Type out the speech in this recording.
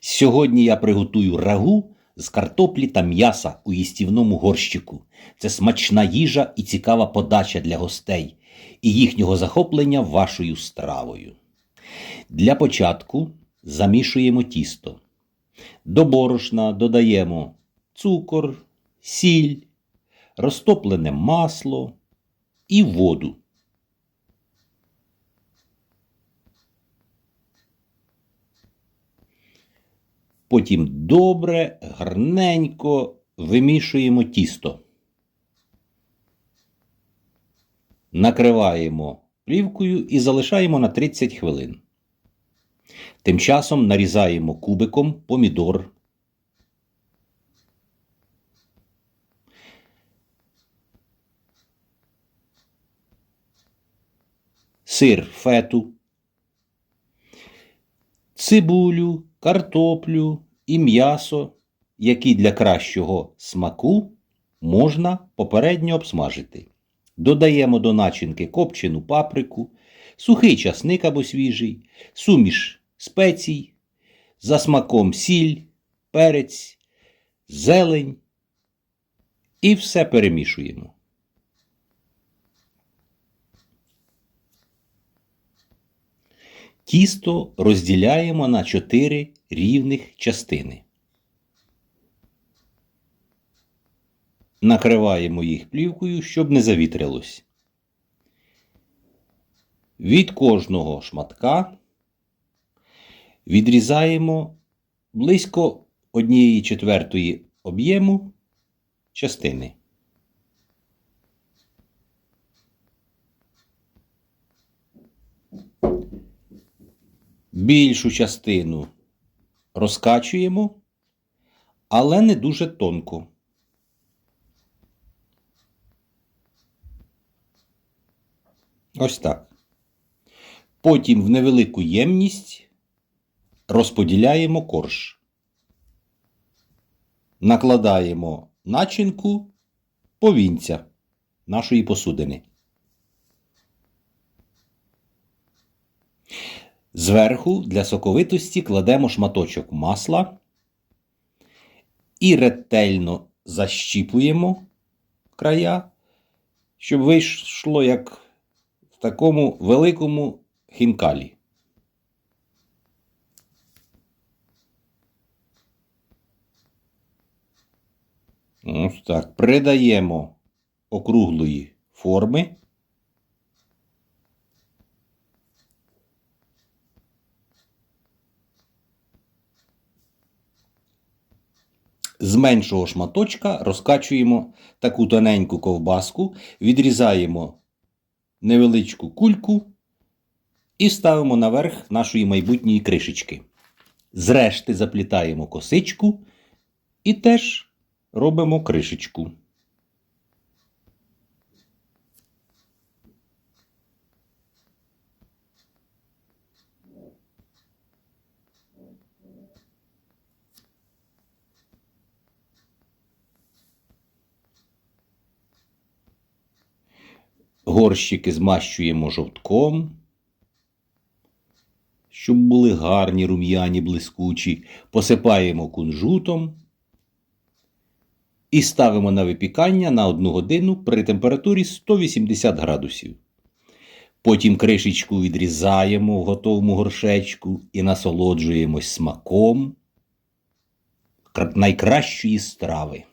Сьогодні я приготую рагу з картоплі та м'яса у їстівному горщику. Це смачна їжа і цікава подача для гостей і їхнього захоплення вашою стравою. Для початку замішуємо тісто. До борошна додаємо цукор, сіль, розтоплене масло і воду. Потім добре, гарненько вимішуємо тісто. Накриваємо плівкою і залишаємо на 30 хвилин. Тим часом нарізаємо кубиком помідор. Сир фету, цибулю, картоплю і м'ясо, які для кращого смаку можна попередньо обсмажити. Додаємо до начинки копчену паприку, сухий часник або свіжий, суміш спецій, за смаком сіль, перець, зелень і все перемішуємо. Тісто розділяємо на 4 рівних частини. Накриваємо їх плівкою, щоб не завітрилось. Від кожного шматка відрізаємо близько однієї четвертої об'єму частини. Більшу частину розкачуємо, але не дуже тонко. Ось так. Потім в невелику ємність розподіляємо корж. Накладаємо начинку повінця нашої посудини. Зверху для соковитості кладемо шматочок масла і ретельно защіпуємо края, щоб вийшло як в такому великому хінкалі. Ось так. Придаємо округлої форми. З меншого шматочка розкачуємо таку тоненьку ковбаску, відрізаємо невеличку кульку і ставимо наверх нашої майбутньої кришечки. Зрешти заплітаємо косичку і теж робимо кришечку. Горщики змащуємо жовтком, щоб були гарні, рум'яні, блискучі, посипаємо кунжутом і ставимо на випікання на 1 годину при температурі 180 градусів. Потім кришечку відрізаємо в готовому горшечку і насолоджуємось смаком найкращої страви.